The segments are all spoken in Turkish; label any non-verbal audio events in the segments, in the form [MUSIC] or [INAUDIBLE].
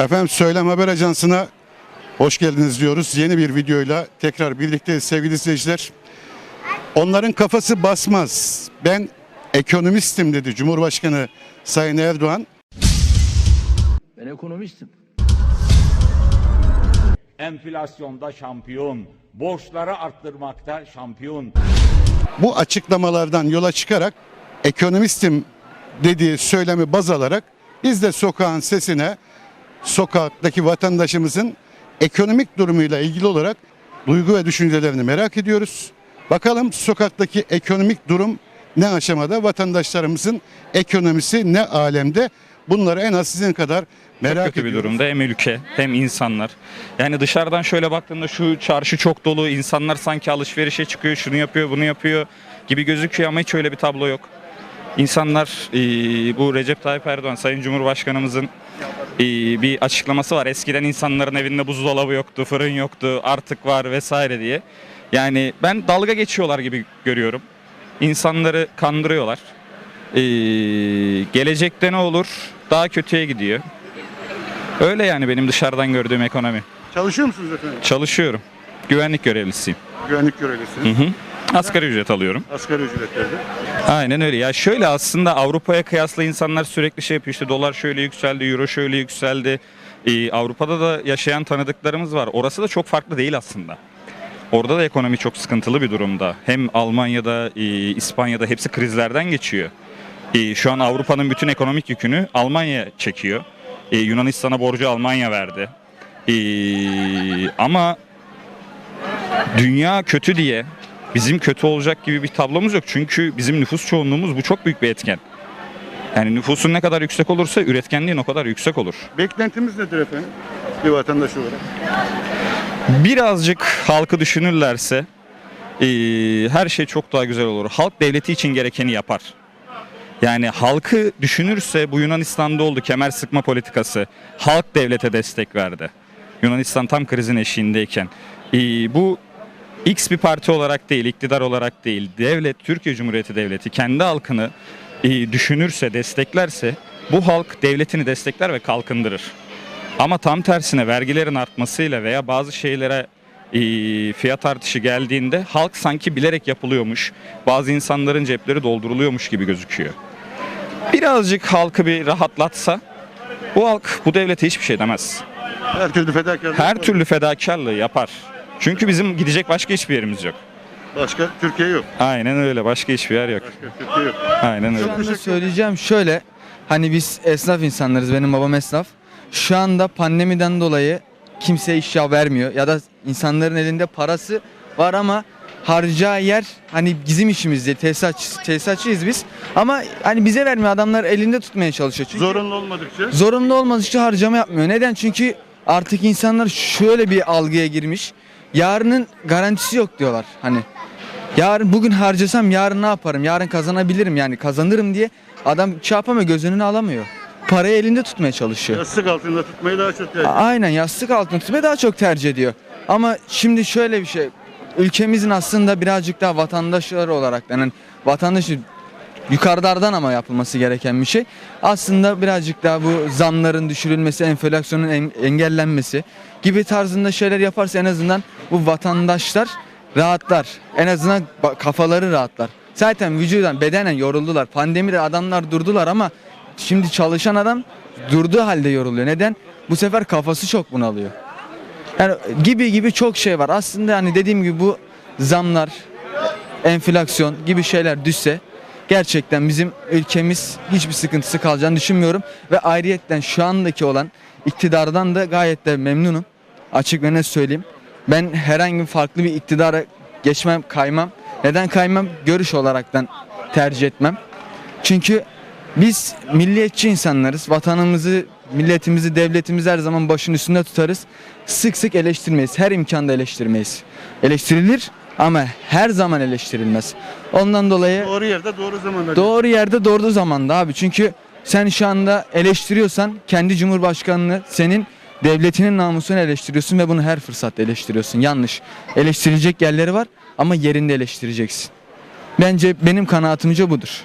Efendim Söylem Haber Ajansı'na hoş geldiniz diyoruz. Yeni bir videoyla tekrar birlikteyiz sevgili izleyiciler. Onların kafası basmaz. Ben ekonomistim dedi Cumhurbaşkanı Sayın Erdoğan. Ben ekonomistim. Enflasyonda şampiyon, borçları arttırmakta şampiyon. Bu açıklamalardan yola çıkarak ekonomistim dediği söylemi baz alarak biz de sokağın sesine sokaktaki vatandaşımızın ekonomik durumuyla ilgili olarak duygu ve düşüncelerini merak ediyoruz. Bakalım sokaktaki ekonomik durum ne aşamada, vatandaşlarımızın ekonomisi ne alemde? Bunları en az sizin kadar merak kötü bir durumda hem ülke hem insanlar. Yani dışarıdan şöyle baktığında şu çarşı çok dolu, insanlar sanki alışverişe çıkıyor, şunu yapıyor, bunu yapıyor gibi gözüküyor ama hiç öyle bir tablo yok. İnsanlar bu Recep Tayyip Erdoğan Sayın Cumhurbaşkanımızın bir açıklaması var. Eskiden insanların evinde buzdolabı yoktu, fırın yoktu, artık var vesaire diye. Yani ben dalga geçiyorlar gibi görüyorum. İnsanları kandırıyorlar. Eee, gelecekte ne olur? Daha kötüye gidiyor. Öyle yani benim dışarıdan gördüğüm ekonomi. Çalışıyor musunuz efendim? Çalışıyorum. Güvenlik görevlisiyim. Güvenlik görevlisiniz. Hı hı. Asgari ücret alıyorum. Asgari ücretlerde. Aynen öyle. Ya şöyle aslında Avrupa'ya kıyasla insanlar sürekli şey yapıyor. İşte dolar şöyle yükseldi, euro şöyle yükseldi. Ee, Avrupa'da da yaşayan tanıdıklarımız var. Orası da çok farklı değil aslında. Orada da ekonomi çok sıkıntılı bir durumda. Hem Almanya'da, e, İspanya'da hepsi krizlerden geçiyor. E, şu an Avrupa'nın bütün ekonomik yükünü Almanya çekiyor. E, Yunanistan'a borcu Almanya verdi. E, ama dünya kötü diye bizim kötü olacak gibi bir tablomuz yok. Çünkü bizim nüfus çoğunluğumuz bu çok büyük bir etken. Yani nüfusun ne kadar yüksek olursa üretkenliğin o kadar yüksek olur. Beklentimiz nedir efendim? Bir vatandaş olarak. Birazcık halkı düşünürlerse eee, her şey çok daha güzel olur. Halk devleti için gerekeni yapar. Yani halkı düşünürse bu Yunanistan'da oldu kemer sıkma politikası. Halk devlete destek verdi. Yunanistan tam krizin eşiğindeyken. Eee, bu X bir parti olarak değil, iktidar olarak değil, devlet, Türkiye Cumhuriyeti Devleti kendi halkını eee, düşünürse, desteklerse bu halk devletini destekler ve kalkındırır. Ama tam tersine vergilerin artmasıyla veya bazı şeylere e, fiyat artışı geldiğinde halk sanki bilerek yapılıyormuş, bazı insanların cepleri dolduruluyormuş gibi gözüküyor. Birazcık halkı bir rahatlatsa bu halk bu devlete hiçbir şey demez. Her türlü fedakarlık Her türlü fedakarlığı yapar. Çünkü bizim gidecek başka hiçbir yerimiz yok. Başka Türkiye yok. Aynen öyle. Başka hiçbir yer yok. Başka Türkiye yok. Aynen öyle. Şu anda söyleyeceğim şöyle. Hani biz esnaf insanlarız. Benim babam esnaf. Şu anda pandemiden dolayı kimse iş ya vermiyor. Ya da insanların elinde parası var ama harcayacağı yer hani bizim işimiz değil. Tesisatçı, tesisatçıyız biz. Ama hani bize vermiyor. Adamlar elinde tutmaya çalışıyor. Çünkü Zorunlu olmadıkça. zorunlu olmadıkça harcama yapmıyor. Neden? Çünkü artık insanlar şöyle bir algıya girmiş. Yarının garantisi yok diyorlar. Hani yarın bugün harcasam yarın ne yaparım? Yarın kazanabilirim yani kazanırım diye adam şey yapamıyor göz önüne alamıyor. Parayı elinde tutmaya çalışıyor. Yastık altında tutmayı daha çok tercih A- Aynen yastık altına tutmayı daha çok tercih ediyor. Ama şimdi şöyle bir şey. Ülkemizin aslında birazcık daha vatandaşları olarak yani vatandaşı yukarılardan ama yapılması gereken bir şey. Aslında birazcık daha bu zamların düşürülmesi, enflasyonun en- engellenmesi gibi tarzında şeyler yaparsa en azından bu vatandaşlar rahatlar. En azından kafaları rahatlar. Zaten vücudan, bedenen yoruldular. Pandemide adamlar durdular ama şimdi çalışan adam durduğu halde yoruluyor. Neden? Bu sefer kafası çok bunalıyor. Yani gibi gibi çok şey var. Aslında hani dediğim gibi bu zamlar, enflasyon gibi şeyler düşse gerçekten bizim ülkemiz hiçbir sıkıntısı kalacağını düşünmüyorum. Ve ayrıyetten şu andaki olan iktidardan da gayet de memnunum. Açık ve net söyleyeyim. Ben herhangi farklı bir iktidara geçmem, kaymam. Neden kaymam? Görüş olaraktan tercih etmem. Çünkü biz milliyetçi insanlarız. Vatanımızı, milletimizi, devletimizi her zaman başın üstünde tutarız. Sık sık eleştirmeyiz. Her imkanda eleştirmeyiz. Eleştirilir ama her zaman eleştirilmez. Ondan dolayı Doğru yerde doğru zamanda. doğru yerde doğru zamanda abi. Çünkü sen şu anda eleştiriyorsan kendi cumhurbaşkanını senin devletinin namusunu eleştiriyorsun ve bunu her fırsatta eleştiriyorsun. Yanlış. Eleştirilecek yerleri var ama yerinde eleştireceksin. Bence benim kanaatimce budur.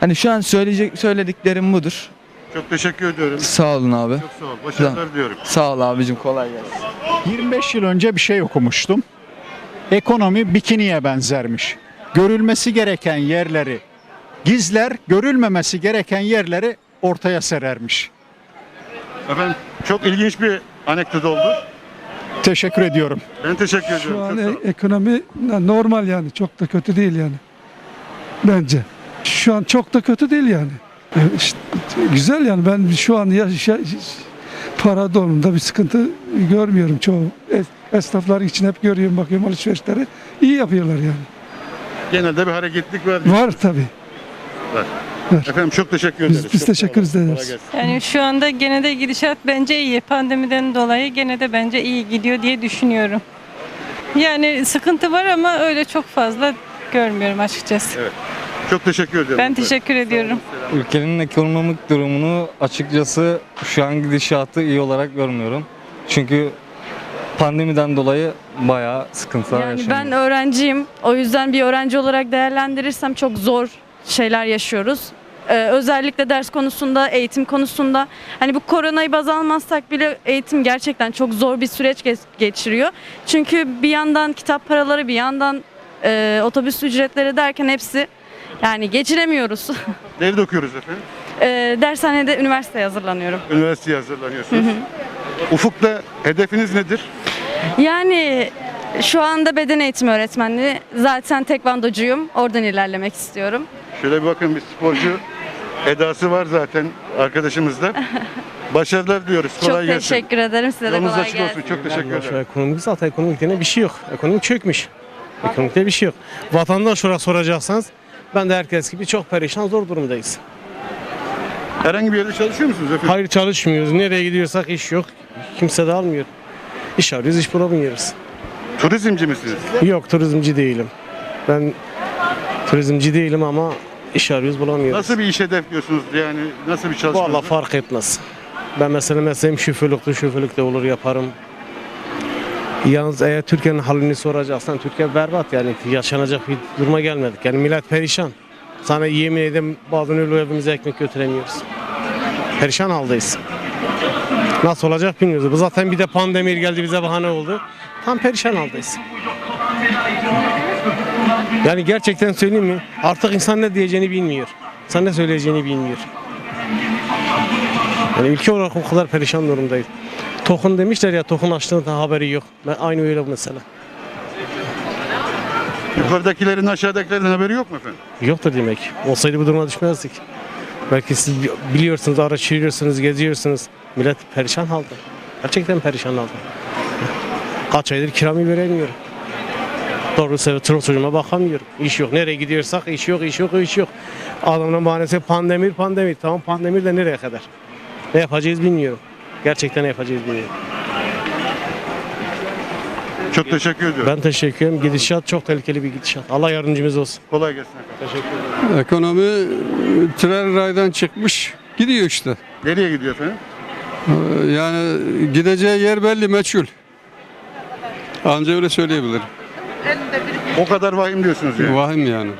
Hani şu an söyleyecek söylediklerim budur. Çok teşekkür ediyorum. Sağ olun abi. Çok sağ ol. Başarılar diliyorum. Sağ ol abicim kolay gelsin. 25 yıl önce bir şey okumuştum. Ekonomi bikiniye benzermiş. Görülmesi gereken yerleri gizler, görülmemesi gereken yerleri ortaya serermiş. Efendim çok ilginç bir anekdot oldu. Teşekkür ediyorum. Ben teşekkür ediyorum. Şu an e- ekonomi normal yani çok da kötü değil yani. Bence. Şu an çok da kötü değil yani. E, işte, güzel yani ben şu an yaşa, para donunda bir sıkıntı görmüyorum çoğu. Es- Esnaflar için hep görüyorum bakıyorum alışverişleri iyi yapıyorlar yani. Genelde bir hareketlik var. Var tabii. Efendim çok teşekkür Biz- ederiz. biz Çok sağ teşekkür ederiz. Yani şu anda gene de gidişat bence iyi. Pandemiden dolayı gene de bence iyi gidiyor diye düşünüyorum. Yani sıkıntı var ama öyle çok fazla görmüyorum açıkçası. Çok teşekkür ediyorum. Ben teşekkür ediyorum. Ülkenin ekonomik durumunu açıkçası şu an gidişatı iyi olarak görmüyorum. Çünkü pandemiden dolayı bayağı sıkıntılar Yani yaşanıyor. ben öğrenciyim. O yüzden bir öğrenci olarak değerlendirirsem çok zor şeyler yaşıyoruz. Ee, özellikle ders konusunda, eğitim konusunda. Hani bu koronayı baz almazsak bile eğitim gerçekten çok zor bir süreç ge- geçiriyor. Çünkü bir yandan kitap paraları, bir yandan e, otobüs ücretleri derken hepsi yani geçiremiyoruz. [LAUGHS] Nerede okuyoruz efendim? e, dershanede üniversiteye hazırlanıyorum. Üniversiteye hazırlanıyorsunuz. Ufukta hedefiniz nedir? Yani şu anda beden eğitimi öğretmenliği. Zaten tekvandocuyum. Oradan ilerlemek istiyorum. Şöyle bir bakın bir sporcu edası var zaten arkadaşımızda. [LAUGHS] Başarılar diyoruz. Kolay çok gelsin. teşekkür ederim. Size de Yolunuz kolay açık gelsin. olsun. Çok teşekkür ederim. ekonomik zaten ekonomik bir şey yok. Ekonomik çökmüş. Ekonomikte bir şey yok. Vatandaş olarak soracaksanız ben de herkes gibi çok perişan zor durumdayız. Herhangi bir yerde çalışıyor musunuz efendim? Hayır çalışmıyoruz. Nereye gidiyorsak iş yok. Kimse de almıyor. İş arıyoruz, iş bulamıyoruz. Turizmci misiniz? Yok turizmci değilim. Ben turizmci değilim ama iş arıyoruz bulamıyoruz. Nasıl bir iş hedefliyorsunuz? Yani nasıl bir çalışma? Vallahi fark etmez. Ben mesela mesleğim şoförlüktü, şoförlük de olur yaparım. Yalnız eğer Türkiye'nin halini soracaksan Türkiye berbat yani yaşanacak bir duruma gelmedik. Yani millet perişan. Sana yemin ederim bazen öyle evimize ekmek götüremiyoruz. Perişan haldayız. Nasıl olacak bilmiyoruz. Bu zaten bir de pandemi geldi bize bahane oldu. Tam perişan haldayız. Yani gerçekten söyleyeyim mi? Artık insan ne diyeceğini bilmiyor. İnsan ne söyleyeceğini bilmiyor. Yani ülke olarak o kadar perişan durumdayız. Tokun demişler ya tokun açlığından haberi yok. Ben aynı öyle mesela. Yukarıdakilerin aşağıdakilerin haberi yok mu efendim? Yoktur demek. Olsaydı bu duruma düşmezdik. Belki siz bi- biliyorsunuz, araştırıyorsunuz, geziyorsunuz. Millet perişan halde. Gerçekten perişan halde. Kaç aydır kiramı veremiyorum. Doğru çoluk çocuğuma bakamıyorum. İş yok. Nereye gidiyorsak iş yok, iş yok, iş yok. Adamın bahanesi pandemi, pandemi. Tamam pandemi de nereye kadar? Ne yapacağız bilmiyorum. Gerçekten ne yapacağız bilmiyorum. Çok teşekkür ediyorum. Ben teşekkür ederim. Gidişat çok tehlikeli bir gidişat. Allah yardımcımız olsun. Kolay gelsin efendim. Teşekkür ederim. Ekonomi tren raydan çıkmış gidiyor işte. Nereye gidiyor efendim? Ee, Yani gideceği yer belli meçhul. Anca öyle söyleyebilirim. O kadar vahim diyorsunuz yani. Vahim yani.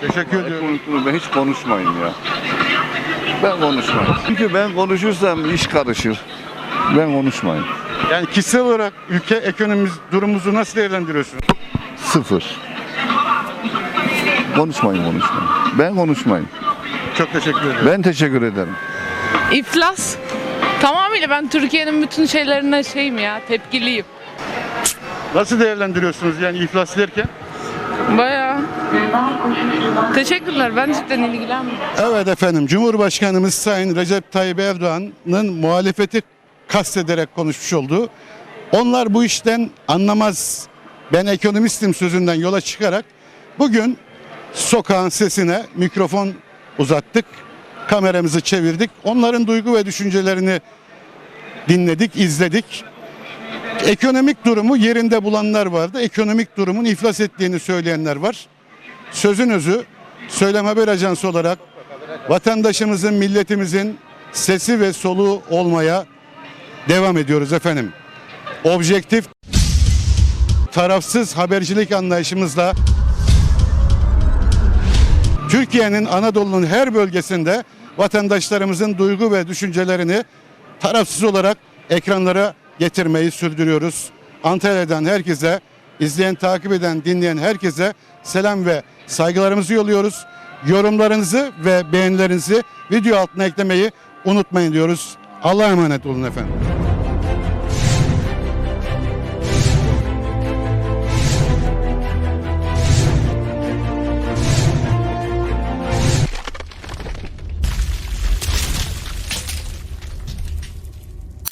Teşekkür ediyorum. Ben hiç konuşmayın ya. Ben konuşmayayım. Çünkü ben konuşursam iş karışır. Ben konuşmayayım. Yani kişisel olarak ülke ekonomimiz durumumuzu nasıl değerlendiriyorsunuz? Sıfır. Konuşmayın konuşmayın. Ben konuşmayayım. Çok teşekkür ederim. Ben teşekkür ederim. İflas. Tamamıyla ben Türkiye'nin bütün şeylerine şeyim ya tepkiliyim. Nasıl değerlendiriyorsunuz yani iflas derken? Bayağı. Teşekkürler ben cidden ilgilenmiyorum. Evet efendim Cumhurbaşkanımız Sayın Recep Tayyip Erdoğan'ın muhalefeti kastederek konuşmuş olduğu onlar bu işten anlamaz ben ekonomistim sözünden yola çıkarak bugün sokağın sesine mikrofon uzattık. Kameramızı çevirdik. Onların duygu ve düşüncelerini dinledik, izledik. Ekonomik durumu yerinde bulanlar vardı. Ekonomik durumun iflas ettiğini söyleyenler var. Sözün özü Söylem Haber Ajansı olarak vatandaşımızın, milletimizin sesi ve soluğu olmaya devam ediyoruz efendim. Objektif, tarafsız habercilik anlayışımızla Türkiye'nin Anadolu'nun her bölgesinde vatandaşlarımızın duygu ve düşüncelerini tarafsız olarak ekranlara getirmeyi sürdürüyoruz. Antalya'dan herkese, izleyen, takip eden, dinleyen herkese selam ve saygılarımızı yolluyoruz. Yorumlarınızı ve beğenilerinizi video altına eklemeyi unutmayın diyoruz. Allah'a emanet olun efendim.